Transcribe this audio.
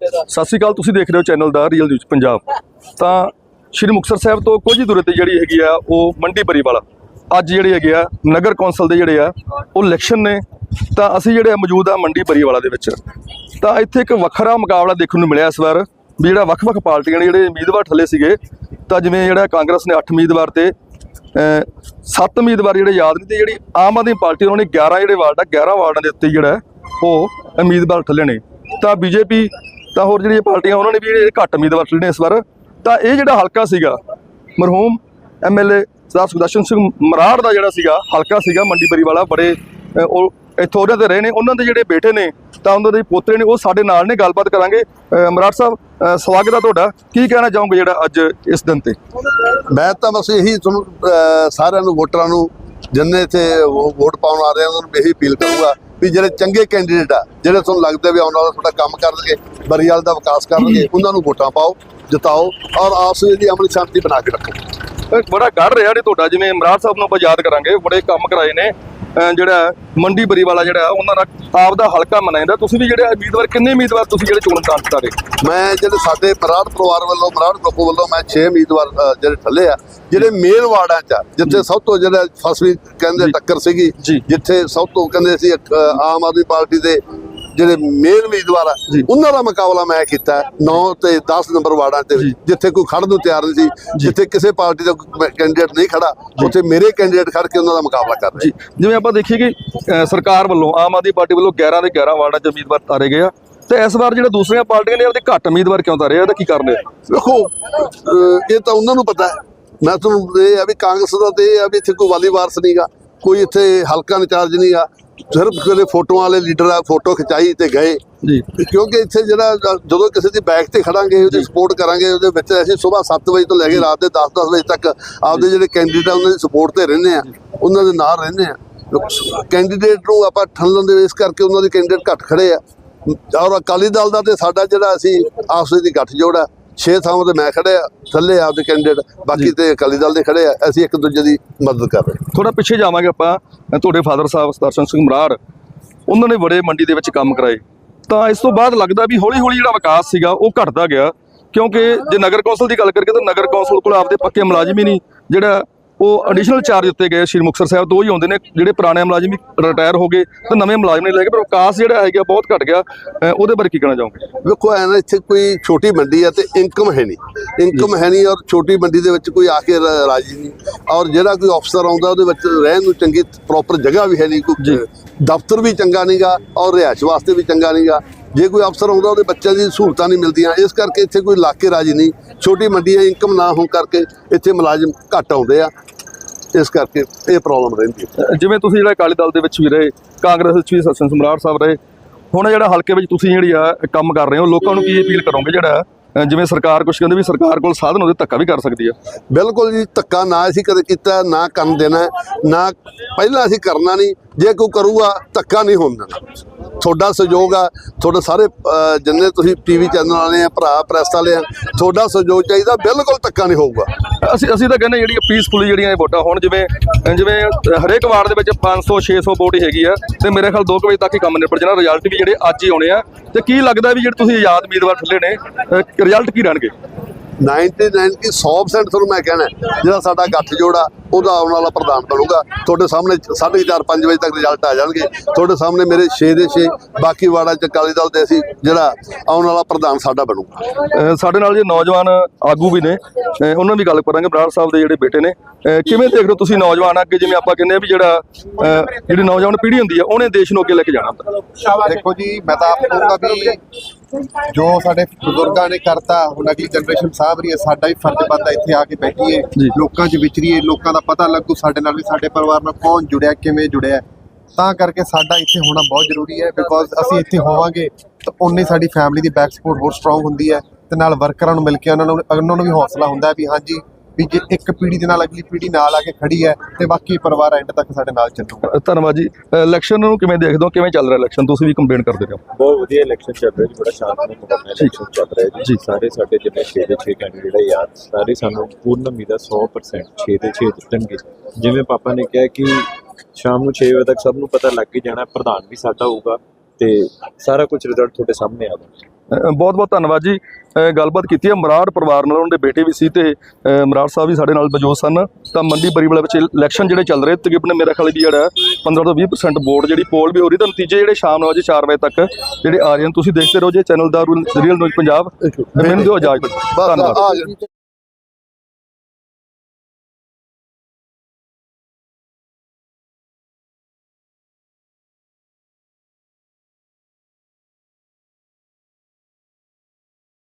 ਸਤਿ ਸ਼੍ਰੀ ਅਕਾਲ, ਤੁਸੀਂ ਦੇਖ ਰਹੇ ਹੋ ਚੈਨਲ ਦਾ ਰੀਅਲ ਨਿਊਜ਼ ਪੰਜਾਬ। ਤਾਂ ਸ਼੍ਰੀ ਮੁਕਤਸਰ ਸਾਹਿਬ ਤੋਂ ਕੁਝ ਹੀ ਦੂਰੀ ਤੇ ਜਿਹੜੀ ਹੈਗੀ ਆ, ਉਹ ਮੰਡੀ ਬਰੀਵਾਲਾ ਅੱਜ ਜਿਹੜੇ ਹੈਗੇ ਆ, ਨਗਰ ਕੌਂਸਲ ਦੇ ਜਿਹੜੇ ਆ, ਉਹ ਇਲੈਕਸ਼ਨ ਨੇ। ਤਾਂ ਅਸੀਂ ਜਿਹੜੇ ਆ ਮੌਜੂਦ ਆ ਮੰਡੀ ਬਰੀਵਾਲਾ ਦੇ ਵਿੱਚ। ਤਾਂ ਇੱਥੇ ਇੱਕ ਵੱਖਰਾ ਮੁਕਾਬਲਾ ਦੇਖਣ ਨੂੰ ਮਿਲਿਆ ਇਸ ਵਾਰ, ਵੀ ਜਿਹੜਾ ਵੱਖ-ਵੱਖ ਪਾਰਟੀਆਂ ਨੇ ਜਿਹੜੇ ਉਮੀਦਵਾਰ ਥੱਲੇ ਸੀਗੇ, ਤਾਂ ਜਿਵੇਂ ਜਿਹੜਾ ਕਾਂਗਰਸ ਨੇ 8 ਉਮੀਦਵਾਰ ਤੇ ਸੱਤ ਉਮੀਦਵਾਰ ਜਿਹੜੇ ਯਾਦ ਨਹੀਂ ਤੇ ਜਿਹੜੀ ਆਮ ਆਦਮੀ ਪਾਰਟੀ ਉਹਨਾਂ ਨੇ 11 ਜਿਹੜੇ ਵਾਰਡ ਆ 11 ਵਾਰਡਾਂ ਦੇ ਉੱਤੇ ਜਿਹੜਾ, ਉਹ ਉਮੀਦਵਾਰ ਥੱਲੇ ਨੇ। ਤਾਂ ਬੀਜੇਪੀ ਤਾਂ ਹੋਰ ਜਿਹੜੀਆਂ ਪਾਰਟੀਆਂ ਉਹਨਾਂ ਨੇ ਵੀ ਘੱਟ ਉਮੀਦਵਾਰ ਥੱਲੇ ਨੇ ਇਸ ਵਾਰ। ਤਾਂ ਇਹ ਜਿਹੜਾ ਹਲਕਾ ਸੀਗਾ, ਮਰਹੂਮ ਐਮਐਲਏ ਸਰਦਾਰ ਸੁਦਰਸ਼ਨ ਸਿੰਘ ਮਰਾੜ ਦਾ ਜਿਹੜਾ ਸੀਗਾ, ਹਲਕਾ ਸੀਗਾ ਮੰਡੀ ਬਰੀ ਵਾਲਾ ਬੜੇ ਉਹ ਇੱਥੋਂ ਉਹਨਾਂ ਦੇ ਰਹੇ ਨੇ। ਉਹਨਾਂ ਦੇ ਜਿਹੜੇ ਬੇਟੇ ਨੇ, ਤਾਂ ਉਹਨਾਂ ਦੇ ਪੋਤਰੇ ਨੇ, ਉਹ ਸਾਡੇ ਨਾਲ ਨੇ, ਗੱਲਬਾਤ ਕਰਾਂਗੇ। ਮਰਾੜ ਸਾਹਿਬ ਸਵਾਗਤ ਹੈ ਤੁਹਾਡਾ। ਕੀ ਕਹਿਣਾ ਚਾਹੋਗੇ ਜਿਹੜਾ ਅੱਜ ਇਸ ਦਿਨ ਤੇ? ਮੈਂ ਤਾਂ ਬਸ ਇਹੀ ਤੁਹਾਨੂੰ ਸਾਰਿਆਂ ਨੂੰ, ਵੋਟਰਾਂ ਨੂੰ, ਜਿੰਨੇ ਇੱਥੇ ਵੋਟ ਪਾਉਣ ਆ ਰਹੇ ਉਹਨਾਂ ਨੂੰ ਇਹੀ ਅਪੀਲ ਕਰੂੰਗਾ ਵੀ ਜਿਹੜੇ ਚੰਗੇ ਕੈਂਡੀਡੇਟ ਆ, ਜਿਹੜੇ ਤੁਹਾਨੂੰ ਲੱਗਦਾ ਵੀ ਆਉਣ ਵਾਲਾ ਤੁਹਾਡਾ ਕੰਮ ਕਰਨਗੇ, ਬਰੀਆਲ ਦਾ ਵਿਕਾਸ ਕਰਨਗੇ, ਉਹਨਾਂ ਨੂੰ ਵੋਟਾਂ ਪਾਓ, ਜਿਤਾਓ ਔਰ ਆਪਸ ਵਿੱਚ ਦੀ ਅਮਨ ਸ਼ਾਂਤੀ ਬਣਾ ਕੇ ਰੱਖੋ। ਬੜਾ ਗੜ ਰਿਹਾ ਨੇ ਤੁਹਾਡਾ, ਜਿਵੇਂ ਇਮਰਾਨ ਸਾਹਿਬ ਨੂੰ ਆਪਾਂ ਯਾਦ ਕਰਾਂਗੇ, ਬੜੇ ਕੰਮ ਕਰਾਏ ਨੇ। ਜਿਹੜਾ ਮੰਡੀ ਬਰੀ ਵਾਲਾ ਜਿਹੜਾ ਉਹਨਾਂ ਦਾ ਆਪ ਦਾ ਹਲਕਾ ਮੰਨਿਆ ਜਾਂਦਾ ਤੁਸੀਂ ਵੀ ਜਿਹੜੇ ਉਮੀਦਵਾਰ ਕਿੰਨੇ ਉਮੀਦਵਾਰ ਤੁਸੀਂ ਜਿਹੜੇ ਚੋਣ ਕਰੇ ਮੈਂ ਜਿਹੜੇ ਸਾਡੇ ਮਰਾੜ ਪਰਿਵਾਰ ਵੱਲੋਂ ਮਰਾੜ ਗਰੁੱਪ ਵੱਲੋਂ ਮੈਂ 6 ਉਮੀਦਵਾਰ ਜਿਹੜੇ ਥੱਲੇ ਆ ਜਿਹੜੇ ਮੇਨ ਵਾਰਡਾਂ 'ਚ ਜਿੱਥੇ ਸਭ ਤੋਂ ਜਿਹੜਾ ਫਸਵੀਂ ਕਹਿੰਦੇ। ਟੱਕਰ ਸੀਗੀ। ਜਿੱਥੇ ਸਭ ਤੋਂ ਕਹਿੰਦੇ ਸੀ ਆਮ ਆਦਮੀ ਪਾਰਟੀ ਦੇ ਜਿਹੜੇ ਮੇਨ ਉਮੀਦਵਾਰ ਆ। ਉਹਨਾਂ ਦਾ ਮੁਕਾਬਲਾ ਮੈਂ ਕੀਤਾ 9 ਤੇ 10 ਨੰਬਰ ਵਾਰਡਾਂ ਤੇ। ਜਿੱਥੇ ਕੋਈ ਖੜਨ ਨੂੰ ਤਿਆਰ ਨਹੀਂ ਸੀ ਜਿੱਥੇ ਕਿਸੇ ਪਾਰਟੀ ਦਾ ਕੈਂਡੀਡੇਟ ਨਹੀਂ ਖੜਾ ਉੱਥੇ ਮੇਰੇ ਕੈਂਡੀਡੇਟ ਖੜ ਕੇ ਉਹਨਾਂ ਦਾ ਮੁਕਾਬਲਾ ਕਰ ਰਹੇ ਜਿਵੇਂ ਆਪਾਂ ਦੇਖੀਏ ਕਿ ਸਰਕਾਰ ਵੱਲੋਂ ਆਮ ਆਦਮੀ ਪਾਰਟੀ ਵੱਲੋਂ 11 ਦੇ 11 ਵਾਰਡਾਂ 'ਚ ਉਮੀਦਵਾਰ ਤਾਰੇ ਗਏ ਆ। ਤੇ ਇਸ ਵਾਰ ਜਿਹੜੇ ਦੂਸਰੀਆਂ ਪਾਰਟੀਆਂ ਨੇ ਉਹਦੇ ਘੱਟ ਉਮੀਦਵਾਰ ਕਿਉਂ ਤਾਰੇ ਆ? ਇਹਦਾ ਕੀ ਕਾਰਨ ਹੈ? ਵੇਖੋ ਇਹ ਤਾਂ ਉਹਨਾਂ ਨੂੰ ਪਤਾ ਹੈ। ਮੈਂ ਤੁਹਾਨੂੰ ਇਹ ਆ ਵੀ ਕਾਂਗਰਸ ਦਾ ਤੇ ਇਹ ਆ ਵੀ ਇੱਥੇ ਕੋਈ ਵਾਲੀ ਵਾਰਸ ਨਹੀਂਗਾ ਕੋਈ ਇੱਥੇ ਹਲਕਾ ਇੰਚਾਰਜ ਨਹੀਂਗਾ ਸਿਰਫ ਕਦੇ ਫੋਟੋਆਂ ਵਾਲੇ ਲੀਡਰ ਆ ਫੋਟੋ ਖਿਚਾਈ ਤੇ ਗਏ। ਜੀ। ਕਿਉਂਕਿ ਇੱਥੇ ਜਿਹੜਾ ਜਦੋਂ ਕਿਸੇ ਦੀ ਬੈਕ ਤੇ ਖੜਾਂਗੇ ਉਹਦੀ ਸਪੋਰਟ ਕਰਾਂਗੇ ਉਹਦੇ ਵਿੱਚ ਅਸੀਂ ਸਵੇਰ 7 ਵਜੇ ਤੋਂ ਲੈ ਕੇ ਰਾਤ ਦੇ 10-10 ਵਜੇ ਤੱਕ ਆਪਦੇ ਜਿਹੜੇ ਕੈਂਡੀਡੇਟ ਉਹਨਾਂ ਦੀ ਸਪੋਰਟ ਤੇ ਰਹਿੰਦੇ ਆ। ਉਹਨਾਂ ਦੇ ਨਾਲ ਰਹਿੰਦੇ ਆ। ਕੈਂਡੀਡੇਟ ਨੂੰ ਆਪਾਂ ਠੱਲਣ ਦੇ ਇਸ ਕਰਕੇ ਉਹਨਾਂ ਦੇ ਕੈਂਡੀਡੇਟ ਘੱਟ ਖੜੇ ਆ। ਔਰ ਅਕਾਲੀ ਦਲ ਦਾ ਤੇ ਸਾਡਾ ਜਿਹੜਾ ਅਸੀਂ ਆਪਸ ਦੀ ਗੱਠਜੋੜ ਆ। ਛੇ ਥਾਵਾਂ ਤੇ ਮੈਂ ਖੜਿਆ ਥੱਲੇ ਆਪਦੇ ਕੈਂਡੀਡੇਟ ਬਾਕੀ ਤੇ ਅਕਾਲੀ ਦਲ ਦੇ ਖੜੇ ਆ, ਅਸੀਂ ਇੱਕ ਦੂਜੇ ਦੀ ਮਦਦ ਕਰ ਰਹੇ ਥੋੜਾ ਪਿੱਛੇ ਜਾਵਾਂਗੇ ਆਪਾਂ ਤੁਹਾਡੇ ਫਾਦਰ ਸਾਹਿਬ ਦਰਸ਼ਨ ਸਿੰਘ ਮਰਾੜ, ਉਹਨਾਂ ਨੇ ਬੜੇ ਮੰਡੀ ਦੇ ਵਿੱਚ ਕੰਮ ਕਰਾਏ। ਤਾਂ ਇਸ ਤੋਂ ਬਾਅਦ ਲੱਗਦਾ ਵੀ ਹੌਲੀ ਹੌਲੀ ਜਿਹੜਾ ਵਿਕਾਸ ਸੀਗਾ, ਉਹ ਘਟਦਾ ਗਿਆ, ਕਿਉਂਕਿ ਜੇ ਨਗਰ ਕੌਂਸਲ ਦੀ ਗੱਲ ਕਰਕੇ ਤਾਂ ਨਗਰ ਕੌਂਸਲ ਕੋਲ ਆਪਦੇ ਪੱਕੇ ਮੁਲਾਜ਼ਮ ਹੀ ਨਹੀਂ, ਜਿਹੜਾ ਉਹ ਐਡੀਸ਼ਨਲ ਚਾਰਜ ਦਿੱਤੇ ਗਏ ਸ਼੍ਰੀ ਮੁਕਤਸਰ ਸਾਹਿਬ ਤੋਂ ਉਹ ਹੀ ਆਉਂਦੇ ਨੇ ਜਿਹੜੇ ਪੁਰਾਣੇ ਮੁਲਾਜ਼ਮ ਰਿਟਾਇਰ ਹੋ ਗਏ ਤਾਂ ਨਵੇਂ ਮੁਲਾਜ਼ਮ ਨਹੀਂ ਲੈ ਕੇ ਪਰ ਵਿਕਾਸ ਜਿਹੜਾ ਹੈਗਾ ਬਹੁਤ ਘਟ ਗਿਆ। ਉਹਦੇ ਬਾਰੇ ਕੀ ਕਹਿਣਾ ਚਾਹੋਗੇ? ਵੇਖੋ ਐ ਨਾ ਇੱਥੇ ਕੋਈ ਛੋਟੀ ਮੰਡੀ ਆ ਤੇ ਇਨਕਮ ਹੈ ਨਹੀਂ। ਇਨਕਮ ਹੈ ਨਹੀਂ ਔਰ ਛੋਟੀ ਮੰਡੀ ਦੇ ਵਿੱਚ ਕੋਈ ਆ ਕੇ ਰਾਜੀ ਨਹੀਂ। ਔਰ ਜਿਹੜਾ ਕੋਈ ਅਫਸਰ ਆਉਂਦਾ ਉਹਦੇ ਵਿੱਚ ਰਹਿਣ ਨੂੰ ਚੰਗੀ ਪ੍ਰੋਪਰ ਜਗ੍ਹਾ ਵੀ ਹੈ ਨਹੀਂ ਕੋਈ ਦਫ਼ਤਰ ਵੀ ਚੰਗਾ ਨਹੀਂਗਾ ਔਰ ਰਿਹਾਇਸ਼ ਵਾਸਤੇ ਵੀ ਚੰਗਾ ਨਹੀਂਗਾ ਜੇ ਕੋਈ ਅਫਸਰ ਆਉਂਦਾ ਉਹਦੇ ਬੱਚਿਆਂ ਦੀ ਸਹੂਲਤਾਂ ਨਹੀਂ ਮਿਲਦੀਆਂ। ਇਸ ਕਰਕੇ ਇੱਥੇ ਕੋਈ ਇਲਾਕੇ ਰਾਜੀ ਨਹੀਂ। ਛੋਟੀ ਮੰਡੀ ਹੈ ਇਨਕਮ ਨਾ ਹੋਣ ਕਰਕੇ ਇੱਥੇ ਮੁਲਾਜ਼ਮ ਘੱਟ ਆਉਂਦੇ ਆ। ਇਸ ਕਰਕੇ ਇਹ ਪ੍ਰੋਬਲਮ ਰਹਿੰਦੀ ਹੈ। ਜਿਵੇਂ ਤੁਸੀਂ ਜਿਹੜਾ ਅਕਾਲੀ ਦਲ ਦੇ ਵਿੱਚ ਵੀ ਰਹੇ ਕਾਂਗਰਸ ਵਿੱਚ ਵੀ ਸਚਿਨ ਸਮਰਾਟ ਸਾਹਿਬ ਰਹੇ ਹੁਣ ਜਿਹੜਾ ਹਲਕੇ ਵਿੱਚ ਤੁਸੀਂ ਜਿਹੜੀ ਆ ਕੰਮ ਕਰ ਰਹੇ ਹੋ ਲੋਕਾਂ ਨੂੰ ਕੀ ਅਪੀਲ ਕਰੋਗੇ ਜਿਹੜਾ ਜਿਵੇਂ ਸਰਕਾਰ ਕੁਝ ਕਹਿੰਦੇ ਵੀ ਸਰਕਾਰ ਕੋਲ ਸਾਧਨ ਉਹਦੇ ਧੱਕਾ ਵੀ ਕਰ ਸਕਦੀ ਆ? ਬਿਲਕੁਲ ਜੀ ਧੱਕਾ ਨਾ ਅਸੀਂ ਕਦੇ ਕੀਤਾ ਨਾ ਕਰਨ ਦੇਣਾ ਹੈ, ਨਾ ਪਹਿਲਾਂ ਅਸੀਂ ਕਰਨਾ ਨਹੀਂ ਜੇ ਕੋਈ ਕਰੂਗਾ ਧੱਕਾ ਨਹੀਂ ਹੋਣ ਦੇਣਾ। ਤੁਹਾਡਾ ਸਹਿਯੋਗ ਆ, ਤੁਹਾਡੇ ਸਾਰੇ ਜਿੰਨੇ ਤੁਸੀਂ ਟੀਵੀ ਚੈਨਲ ਵਾਲੇ ਆ, ਭਰਾ ਪ੍ਰੈਸ ਵਾਲੇ ਆ, ਤੁਹਾਡਾ ਸਹਿਯੋਗ ਚਾਹੀਦਾ, ਬਿਲਕੁਲ ਧੱਕਾ ਨਹੀਂ ਹੋਊਗਾ। ਅਸੀਂ ਅਸੀਂ ਤਾਂ ਕਹਿੰਦੇ ਜਿਹੜੀਆਂ ਪੀਸਫੁਲੀ ਜਿਹੜੀਆਂ ਇਹ ਵੋਟਾਂ ਹੋਣ, ਜਿਵੇਂ ਜਿਵੇਂ ਹਰੇਕ ਵਾਰਡ ਦੇ ਵਿੱਚ 500 600 ਵੋਟ ਹੀ ਹੈਗੀ ਆ, ਤੇ ਮੇਰੇ ਖਿਆਲ 2 ਵਜੇ ਤੱਕ ਹੀ ਕੰਮ ਨਿਬੜ ਜਾਣਾ ਰਿਜ਼ਲਟ ਵੀ ਜਿਹੜੇ ਅੱਜ ਹੀ ਆਉਣੇ ਆ, ਤੇ ਕੀ ਲੱਗਦਾ ਵੀ ਜਿਹੜੇ ਤੁਸੀਂ ਆਜ਼ਾਦ ਉਮੀਦਵਾਰ ਥੱਲੇ ਨੇ ਰਿਜ਼ਲਟ ਕੀ ਰਹਿਣਗੇ? 99 ਕੀ 100% ਤੁਹਾਨੂੰ ਮੈਂ ਕਹਿਣਾ ਜਿਹੜਾ ਸਾਡਾ ਗੱਠ ਜੋੜਾ ਉਹਦਾ ਆਉਣ ਵਾਲਾ ਪ੍ਰਧਾਨ ਬਣੂਗਾ। ਤੁਹਾਡੇ ਸਾਹਮਣੇ 4:30 5 ਵਜੇ ਤੱਕ ਰਿਜ਼ਲਟ ਆ ਜਾਣਗੇ। ਤੁਹਾਡੇ ਸਾਹਮਣੇ ਮੇਰੇ 6 ਦੇ 6 ਬਾਕੀ ਵਾਰਡਾਂ ਚ ਅਕਾਲੀ ਦਲ ਦੇ ਅਸੀਂ ਜਿਹੜਾ ਆਉਣ ਵਾਲਾ ਪ੍ਰਧਾਨ ਸਾਡਾ ਬਣੂਗਾ। ਸਾਡੇ ਨਾਲ ਜੇ ਨੌਜਵਾਨ ਆਗੂ ਵੀ ਨੇ। ਉਹਨਾਂ ਵੀ ਗੱਲ ਕਰਾਂਗੇ ਬਰਾੜ ਸਾਹਿਬ ਦੇ ਜਿਹੜੇ ਬੇਟੇ ਨੇ। ਕਿਵੇਂ ਦੇਖ ਰਹੇ ਹੋ ਤੁਸੀਂ ਨੌਜਵਾਨ ਅੱਗੇ? ਜਿਵੇਂ ਆਪਾਂ ਕਹਿੰਦੇ ਆ ਵੀ ਜਿਹੜਾ ਜਿਹੜੀ ਨੌਜਵਾਨ ਪੀੜ੍ਹੀ ਹੁੰਦੀ ਆ ਉਹਨੇ ਦੇਸ਼ ਨੂੰ ਅੱਗੇ ਲੈ ਕੇ ਜਾਣਾ ਹੁੰਦਾ। ਦੇਖੋ ਜੀ ਮੈਂ ਤਾਂ ਆਪ ਕਹੂੰਗਾ ਵੀ ਜੋ ਸਾਡੇ ਬਜ਼ੁਰਗਾਂ ਨੇ ਕਰਤਾ ਹੁਣ ਅਗਲੀ ਜਨਰੇਸ਼ਨ ਸਾਂਭ ਰਹੀ ਹੈ ਸਾਡਾ ਵੀ ਫਰਜ਼ ਬਣਦਾ ਇੱਥੇ ਆ ਕੇ ਬੈਠੀਏ। ਲੋਕਾਂ 'ਚ ਵਿਚਰੀਏ ਲੋਕਾਂ ਦਾ ਪਤਾ ਲੱਗੂ ਸਾਡੇ ਨਾਲ ਵੀ ਸਾਡੇ ਪਰਿਵਾਰ ਨਾਲ ਕੌਣ ਜੁੜਿਆ ਕਿਵੇਂ ਜੁੜਿਆ ਤਾਂ ਕਰਕੇ ਸਾਡਾ ਇੱਥੇ ਹੋਣਾ ਬਹੁਤ ਜ਼ਰੂਰੀ ਹੈ ਬਿਕੋਜ਼ ਅਸੀਂ ਇੱਥੇ ਹੋਵਾਂਗੇ ਤਾਂ ਉਨੀ ਸਾਡੀ ਫੈਮਿਲੀ ਦੀ ਬੈਕ ਸਪੋਰਟ ਹੋਰ ਸਟਰੋਂਗ ਹੁੰਦੀ ਹੈ ਤੇ ਨਾਲ ਵਰਕਰਾਂ ਨੂੰ ਮਿਲ ਕੇ ਉਹਨਾਂ ਨੂੰ ਉਹਨਾਂ ਨੂੰ ਵੀ ਹੌਸਲਾ ਹੁੰਦਾ ਵੀ ਹਾਂਜੀ ਵੀ ਜੇ ਇੱਕ ਪੀੜ੍ਹੀ ਦੇ ਨਾਲ ਅਗਲੀ ਪੀੜ੍ਹੀ ਨਾਲ ਆ ਕੇ ਖੜੀ ਹੈ ਤੇ ਬਾਕੀ ਪਰਿਵਾਰ ਐਂਡ ਤੱਕ ਸਾਡੇ ਨਾਲ ਚੱਲੂਗਾ। ਧੰਨਵਾਦ ਜੀ। ਇਲੈਕਸ਼ਨ ਨੂੰ ਕਿਵੇਂ ਦੇਖਦੇ ਹੋ? ਕਿਵੇਂ ਚੱਲ ਰਿਹਾ ਇਲੈਕਸ਼ਨ ਤੁਸੀਂ ਵੀ ਕੰਪਲੇਂਟ ਕਰਦੇ ਰਹੋ। ਬਹੁਤ ਵਧੀਆ ਇਲੈਕਸ਼ਨ ਚੱਲ ਰਿਹਾ ਜੀ ਬੜਾ ਸ਼ਾਂਤਮਈ ਮੁਕਾਬਲਾ ਇਲੈਕਸ਼ਨ ਚੱਲ ਰਿਹਾ ਜੀ। ਜੀ। ਸਾਰੇ ਸਾਡੇ ਜਿੰਨੇ 6 ਦੇ 6 ਕੈਂਡੀਡੇਟ ਆ ਯਾਰ ਸਾਰੇ ਸਾਨੂੰ ਪੂਰਨ ਉਮੀਦ ਆ 100% 6 ਦੇ 6 ਜਿੱਤਣਗੇ। ਜਿਵੇਂ ਪਾਪਾ ਨੇ ਕਿਹਾ ਕਿ ਸ਼ਾਮ ਨੂੰ 6 ਵਜੇ ਤੱਕ ਸਭ ਨੂੰ ਪਤਾ ਲੱਗ ਹੀ ਜਾਣਾ ਪ੍ਰਧਾਨ ਵੀ ਸਾਡਾ ਹੋਊਗਾ। ਤੇ ਸਾਰਾ ਕੁਝ ਰਿਜ਼ਲਟ ਤੁਹਾਡੇ ਸਾਹਮਣੇ ਆ ਗਿਆ। ਬਹੁਤ ਬਹੁਤ ਧੰਨਵਾਦ ਜੀ। ਗੱਲਬਾਤ ਕੀਤੀ ਹੈ ਮਰਾੜ ਪਰਿਵਾਰ ਨਾਲ ਉਹਨਾਂ ਦੇ ਬੇਟੇ ਵੀ ਸੀ ਤੇ ਮਰਾੜ ਸਾਹਿਬ ਵੀ ਸਾਡੇ ਨਾਲ ਮੌਜੂਦ ਸਨ। ਤਾਂ ਮੰਡੀ ਬਰੀਵਾਲਾ ਵਿੱਚ ਇਲੈਕਸ਼ਨ ਜਿਹੜੇ ਚੱਲ ਰਹੇ ਤਕਰੀਬਨ ਮੇਰੇ ਖਿਆਲ ਦੀ ਜਿਹੜਾ ਹੈ 15 ਤੋਂ 20% ਵੋਟ ਜਿਹੜੀ ਪੋਲ ਵੀ ਹੋ ਰਹੀ ਤਾਂ ਨਤੀਜੇ ਜਿਹੜੇ ਸ਼ਾਮ ਨੂੰ ਅਜੇ 4 ਵਜੇ ਤੱਕ ਜਿਹੜੇ ਆ ਰਹੇ ਹਨ ਤੁਸੀਂ ਦੇਖਦੇ ਰਹੋ ਜੀ ਚੈਨਲ ਦਾ ਰੀਅਲ ਨਿਊਜ਼ ਪੰਜਾਬ ਮੈਨੂੰ ਦਿਓ ਇਜਾਜ਼ਤ। ਧੰਨਵਾਦ।